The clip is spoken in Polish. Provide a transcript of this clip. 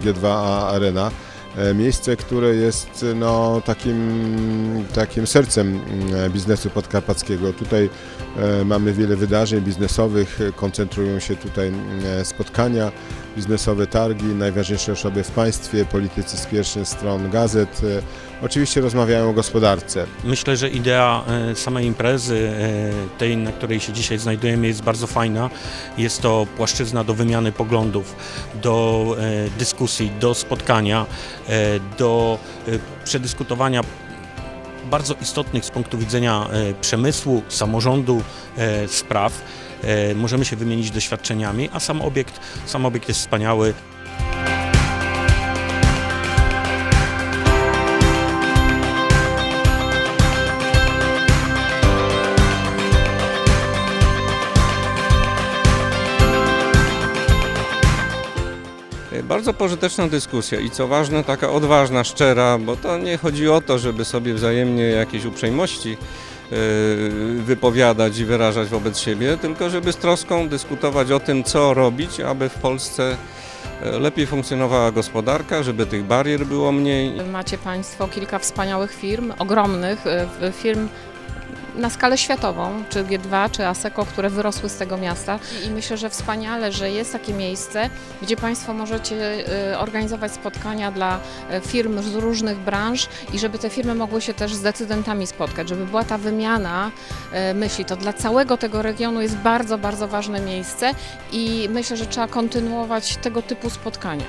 G2A Arena. E, Miejsce, które jest no, takim, takim sercem mm, biznesu podkarpackiego. Tutaj e, mamy wiele wydarzeń biznesowych, e, koncentrują się tutaj mm, spotkania, biznesowe targi, najważniejsze osoby w państwie, politycy z pierwszych stron gazet. Oczywiście rozmawiają o gospodarce. Myślę, że idea e, samej imprezy, e, tej, na której się dzisiaj znajdujemy, jest bardzo fajna. Jest to płaszczyzna do wymiany poglądów, do e, dyskusji, do spotkania, do przedyskutowania bardzo istotnych z punktu widzenia przemysłu, samorządu spraw. Możemy się wymienić doświadczeniami, a sam obiekt, sam obiekt jest wspaniały. Bardzo pożyteczna dyskusja i co ważne, taka odważna, szczera, bo to nie chodzi o to, żeby sobie wzajemnie jakieś uprzejmości yy, wypowiadać i wyrażać wobec siebie, tylko żeby z troską dyskutować o tym, co robić, aby w Polsce e, lepiej funkcjonowała gospodarka, żeby tych barier było mniej. Macie Państwo kilka wspaniałych firm, ogromnych w- firm na skalę światową, czy G2, czy ASECO, które wyrosły z tego miasta. I myślę, że wspaniale, że jest takie miejsce, gdzie Państwo możecie e, organizować spotkania dla e, firm z różnych branż i żeby te firmy mogły się też z decydentami spotkać, żeby była ta wymiana e, myśli. To dla całego tego regionu jest bardzo, bardzo ważne miejsce i myślę, że trzeba kontynuować tego typu spotkania.